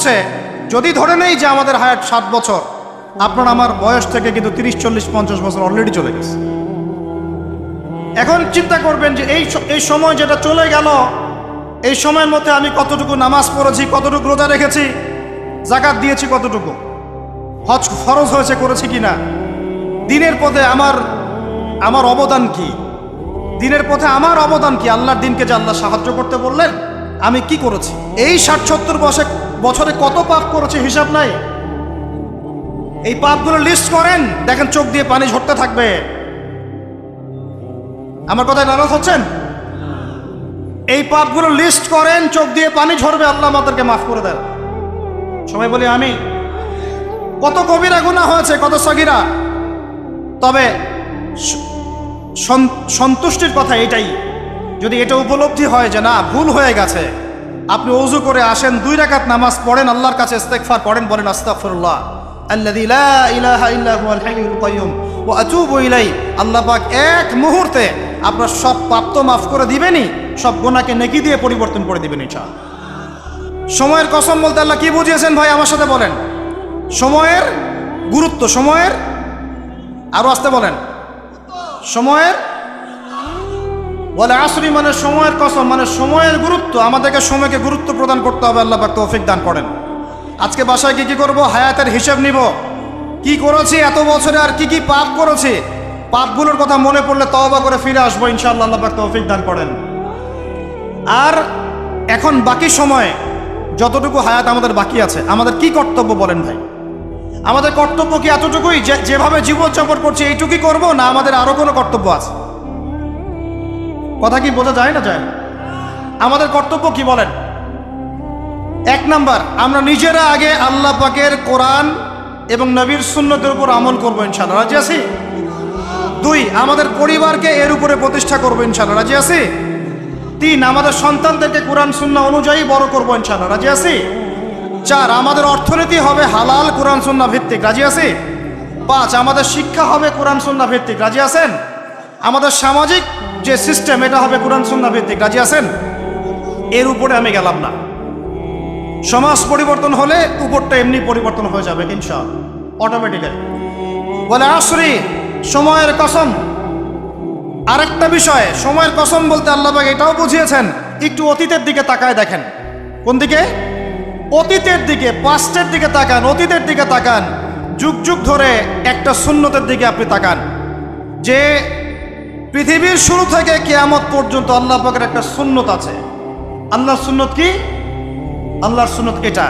হচ্ছে, যদি ধরে নেই যে আমাদের হায়াত সাত বছর, আপনার আমার বয়স থেকে কিন্তু তিরিশ, চল্লিশ, পঞ্চাশ বছর অলরেডি চলে গেছে। এখন চিন্তা করবেন যে এই এই সময় যেটা চলে গেল, এই সময়ের মধ্যে আমি কতটুকু নামাজ পড়েছি, কতটুকু রোজা রেখেছি, জাকাত দিয়েছি কতটুকু, হজ ফরজ হয়েছে করেছি কিনা, দিনের পথে আমার আমার অবদান কি, দিনের পথে আমার অবদান কি, আল্লাহর দিনকে যে আল্লাহ সাহায্য করতে বললেন, আমি কি করেছি? এই ষাট সত্তর বছরে বছরে কত পাপ করেছে হিসাব নাই? এই পাপগুলো লিস্ট করেন। দেখেন চোখ দিয়ে পানি ঝরতে থাকবে। আমার কথায় নারাজ হচ্ছেন? এই পাপগুলো লিস্ট করেন, চোখ দিয়ে পানি ঝরবে, আল্লাহ আমাদেরকে মাফ করে দেন। সবাই বলি আমি কত কবিরা গুণা হয়েছে, কত সগিরা। তবে সন্তুষ্টির কথা এটাই। যদি এটা উপলব্ধি হয় যে না, ভুল হয়ে গেছে আপনি অজু করে আসেন, দুই রাকাত নামাজ পড়েন, আল্লাহর কাছে ইস্তেগফার পড়েন, বলেন ইলাই আল্লাহ পাক এক মুহূর্তে আপনার সব পাপ তো মাফ করে দিবেনই, সব গুনাহকে নেকি দিয়ে পরিবর্তন করে দিবেন, ইনশাআল্লাহ। সময়ের কসম বলতে আল্লাহ কি বুঝিয়েছেন ভাই, আমার সাথে বলেন। সময়ের গুরুত্ব, সময়ের, আরও আসতে বলেন। সময়ের বলে, আসরি মানে সময়ের কসম মানে সময়ের গুরুত্ব। আমাদেরকে সময়কে গুরুত্ব প্রদান করতে হবে, আল্লাহ পাক তৌফিক দান করেন। আজকে বাসায় কি কি করব? হায়াতের হিসেব নিব। কি করেছি, এত বছরে আর কি কি পাপ করেছি? পাপগুলোর কথা মনে পড়লে তওবা করে ফিরে আসব, ইনশাআল্লাহ আল্লাহ পাক তৌফিক দান করেন। আর এখন বাকি সময়ে, যতটুকু হায়াত আমাদের বাকি আছে, আমাদের কি কর্তব্য বলেন ভাই? আমাদের কর্তব্য কি এতটুকুই? যেভাবে জীবনযাপন করছি, এইটুকুই করব, না আমাদের আরও কোনো কর্তব্য আছে? কথা কি বোঝা যায় না, যায়? আমাদের কর্তব্য কি বলেন? এক নাম্বার, আমরা নিজেরা আগে আল্লাহ পাকের কোরআন এবং নবীর সুন্নতের উপর আমল করব ইনশাল্লাহ রাজি আছি? দুই, আমাদের পরিবারকে এর উপরে প্রতিষ্ঠা করব ইনশাল্লাহ রাজি আছি? তিন, আমাদের সন্তানদেরকে কোরআন শূন্য অনুযায়ী বড় করব ইনশাল্লাহ রাজি আছি? চার, আমাদের অর্থনীতি হবে হালাল কোরআন সুন্না ভিত্তিক। রাজি আছি? পাঁচ, আমাদের শিক্ষা হবে কোরআন সুন্না ভিত্তিক। রাজি আছেন? আমাদের সামাজিক যে সিস্টেম এটা হবে কোরআন, সুন্না ভিত্তিক। রাজি আছেন? এর উপরে আমি গেলাম না। সমাজ পরিবর্তন হলে উপরটা এমনি পরিবর্তন হয়ে যাবে ইনশাল অটোমেটিক্যালি বলে, আসরি, সময়ের কসম। আরেকটা বিষয়, সময়ের কসম বলতে আল্লাহ পাক এটাও বুঝিয়েছেন, একটু অতীতের দিকে তাকায় দেখেন। কোন দিকে? অতীতের দিকে পাস্টের দিকে তাকান, অতীতের দিকে তাকান। যুগ যুগ ধরে একটা শূন্যতের দিকে আপনি তাকান। যে পৃথিবীর শুরু থেকে কেয়ামত পর্যন্ত আল্লাহ পাকের একটা সুন্নত আছে। আল্লাহর সুন্নত কি? আল্লাহর সুন্নত এটা।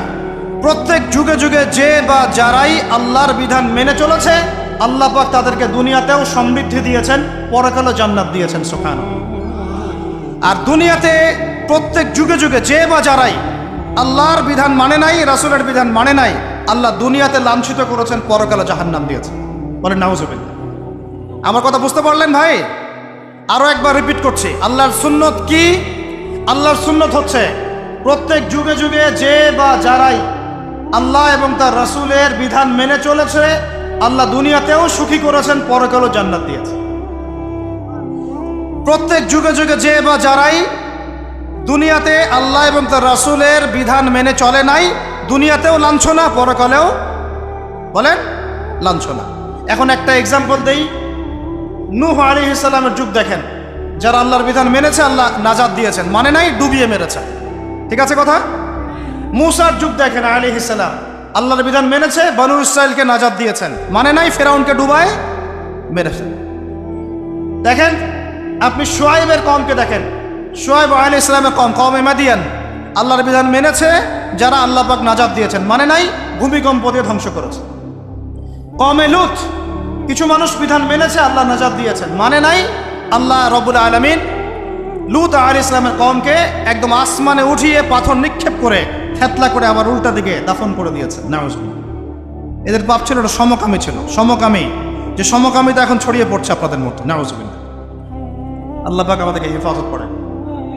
প্রত্যেক যুগে যুগে যে বা যারাই আল্লাহর বিধান মেনে চলেছে, আল্লাহ পাক তাদেরকে দুনিয়াতেও সমৃদ্ধি দিয়েছেন পরকালে জান্নাত দিয়েছেন সুখান আর দুনিয়াতে প্রত্যেক যুগে যুগে যে বা যারাই আল্লাহর বিধান মানে নাই, রাসুলের বিধান মানে নাই, আল্লাহ দুনিয়াতে লাঞ্ছিত করেছেন পরকালে জাহান্নাম দিয়েছেন। বলেন, নাউজুবিল্লাহ। আমার কথা বুঝতে পারলেন ভাই? আরও একবার রিপিট করছি। আল্লাহর সুন্নত কি? আল্লাহর সুন্নত হচ্ছে প্রত্যেক যুগে যুগে যে বা যারাই আল্লাহ এবং তার রাসূলের বিধান মেনে চলেছে, আল্লাহ দুনিয়াতেও সুখী করেছেন, পরকালও জান্নাত দিয়েছে। প্রত্যেক যুগে যুগে যে বা যারাই দুনিয়াতে আল্লাহ এবং তার রাসূলের বিধান মেনে চলে নাই, দুনিয়াতেও লাঞ্ছনা, পরকালেও বলেন, লাঞ্ছনা। এখন একটা এক্সাম্পল দেই। নূহ আলী ইসলামের যুগ দেখেন, যারা আল্লাহর বিধান মেনেছে, আল্লাহ নাজাদ দিয়েছেন। মানে নাই, ডুবিয়ে মেরেছে। ঠিক আছে কথা? মুসার যুগ দেখেন আলী ইসলাম আল্লাহর বিধান মেনেছে, বনু ইসরায়েলকে নাজাদ দিয়েছেন। মানে নাই, ফেরাউনকে ডুবায় মেরেছে। দেখেন, আপনি সোয়াইবের কমকে দেখেন। সোয়াইব আলী ইসলামের কম কম এমাদিয়ান আল্লাহর বিধান মেনেছে, যারা আল্লাহ পাক নাজাদ দিয়েছেন। মানে নাই, ভূমিকম্প দিয়ে ধ্বংস করেছে। কমে লুত কিছু মানুষ বিধান মেনেছে, আল্লাহ নাজাদ দিয়েছেন। মানে নাই, আল্লাহ রবুল আলমিন লুত আল ইসলামের কমকে একদম আসমানে উঠিয়ে পাথর নিক্ষেপ করে থেতলা করে আবার উল্টা দিকে দাফন করে দিয়েছেন। নাউজুবিল্লাহ। এদের পাপ ছিল ওটা সমকামী ছিল। সমকামী, যে সমকামিতা এখন ছড়িয়ে পড়ছে আপনাদের মধ্যে। নাউজুবিল্লাহ। আল্লাহ পাক আমাদেরকে হেফাজত করে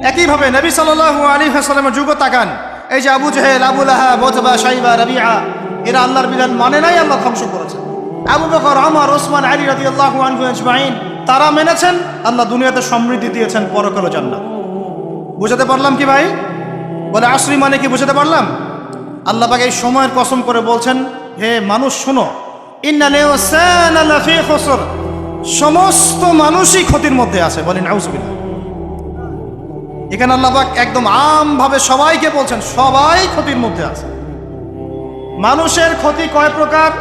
একইভাবে নবী সাল্লাল্লাহু আলী হাসালামের যুগ তাকান। এই যে আবু জাহেল, আবু লাহা বোতবা সাইবা, রবিআ, এরা আল্লাহর বিধান মানে নাই, আল্লাহ ধ্বংস করেছে আবু বকর আমর ওসমান, আলী রাদিয়াল্লাহু আনহু আজমাইন, তারা মেনেছেন, আল্লাহ দুনিয়াতে সমৃদ্ধি দিয়েছেন, পরকাল জান্নাত। বুঝাতে পারলাম কি ভাই? বলে আশ্রী মানে কি বুঝাতে পারলাম? আল্লাহ পাক এই সময়ের কসম করে বলছেন, হে মানুষ শোনো সমস্ত মানুষই ক্ষতির মধ্যে আছে, বলেন আউযুবিল্লাহ এখানে আল্লাহ পাক একদম আমভাবে সবাইকে বলছেন, সবাই ক্ষতির মধ্যে আছে। মানুষের ক্ষতি কয় প্রকার?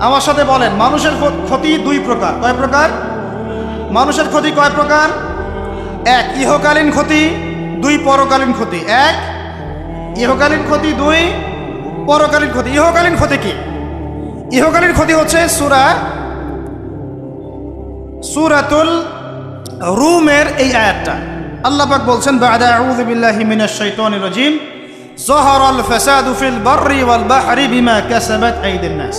আমার সাথে বলেন, মানুষের ক্ষতি দুই প্রকার। কয় প্রকার? মানুষের ক্ষতি কয় প্রকার? এক, ইহকালীন ক্ষতি, দুই, পরকালীন ক্ষতি। এক, ইহকালীন ক্ষতি, দুই, পরকালীন ক্ষতি। ইহকালীন ক্ষতি কি? ইহকালীন ক্ষতি হচ্ছে সুরা সুরাতুল রুমের এই আয়াতটা। আল্লাপাক বলছেন, বাদা আউযু বিল্লাহি মিনাশ শাইতানির রাজিম। যহরাল ফাসাদু ফিল বাররি ওয়াল বাহরি বিমা কাসাবাত আইদিন নাস।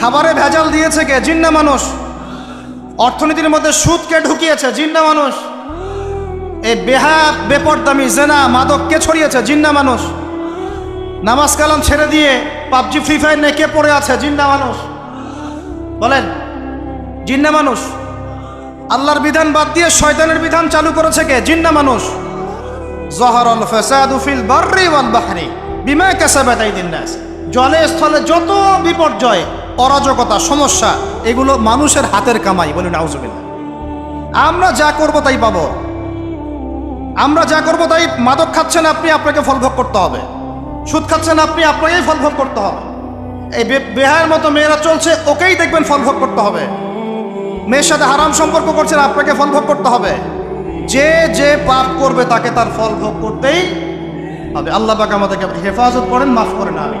খাবারে ভেজাল দিয়েছে কে? জিন্না মানুষ। অর্থনীতির মধ্যে সুদকে ঢুকিয়েছে? জিন্না মানুষ। এই বেহা, বেপরদামি, জেনা, মাদক কে ছড়িয়েছে? জিন্না মানুষ। নামাজ কালাম ছেড়ে দিয়ে পাবজি, ফ্রি ফায়ার নিয়ে কে পড়ে আছে? জিন্না মানুষ। বলেন, জিন্না মানুষ। আল্লাহর বিধান বাদ দিয়ে শয়তানের বিধান চালু করেছে কে? জিন্না মানুষ। জহরল ফাসাদু ফিল বাররি ওয়াল বাহরি বিমা কাসাবাত আইদিন নাস। জলে, স্থলে যত বিপর্যয় অরাজকতা, সমস্যা, এগুলো মানুষের হাতের কামাই বলি নাউজুবিল্লাহ। আমরা যা করব তাই পাবো। আমরা যা করব তাই মাদক খাচ্ছেন আপনি, আপনাকে ফল ভোগ করতে হবে। সুদ খাচ্ছেন আপনি, আপনাকেই ফল ভোগ করতে হবে। এই বেহায়ের মতো মেয়েরা চলছে, ওকেই দেখবেন ফল ভোগ করতে হবে। মেয়ের সাথে হারাম সম্পর্ক করছেন, আপনাকে ফল ভোগ করতে হবে। যে যে পাপ করবে তাকে তার ফল ভোগ করতেই হবে। আল্লাহ পাক আমাদেরকে হেফাজত করেন, মাফ করেন আমি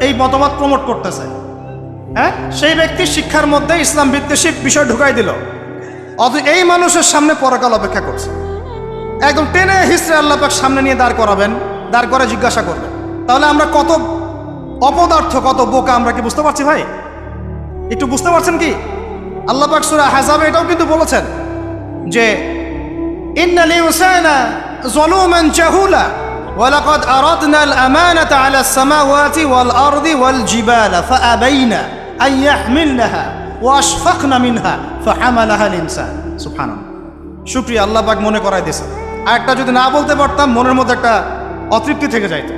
এই মতবাদ প্রমোট করতেছে। হ্যাঁ? সেই ব্যক্তি শিক্ষার মধ্যে ইসলাম বিদ্বেষী বিষয় ঢুকাই দিল। অথ এই মানুষের সামনে পরকাল অপেক্ষা করছে। একদম টেনে হিস্ট্রি আল্লাহ পাক সামনে নিয়ে দাঁড় করাবেন, দাঁড় করে জিজ্ঞাসা করবেন। তাহলে আমরা কত অপদার্থ, কত বোকা আমরা কি বুঝতে পারছি ভাই? একটু বুঝতে পারছেন কি? আল্লাহ পাক সূরা হাজাবে এটাও কিন্তু বলেছেন যে, ইন্নাল ইনসানা যালুমান জাহুলা। ولقد أردنا الأمانة على السماوات والأرض والجبال فأبين أن يحملنها وأشفقن منها فحملها الإنسان سبحان الله শুক্রিয়া আল্লাহ পাক মনে করাই দিয়েছে আর একটা যদি না বলতে পারতাম মনের মধ্যে একটা অতৃপ্তি থেকে যাইতো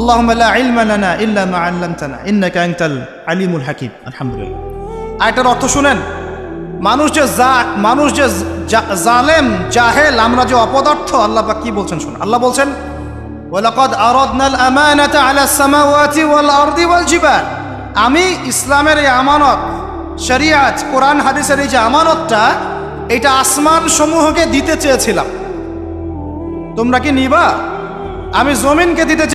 اللهم لا علم لنا إلا ما علمتنا إنك أنت العليم الحكيم الحمد لله আয়টার অর্থ শুনেন মানুষ যে জা মানুষ যে জা- জালেম জাহেল আমরা যে অপদার্থ আল্লাহ পাক কি বলছেন শুনুন আল্লাহ বলছেন ওয়ালাকাদ আরদনাল আলা সামাওয়াতি ওয়াল আরদি ওয়াল জিবাল। আমি ইসলামের এই আমানত, শরিয়াত, কোরআন, হাদিসের এই যে আমানতটা, এটা আসমান সমূহকে দিতে চেয়েছিলাম। তোমরা কি নিবা? আমি জমিনকে দিতে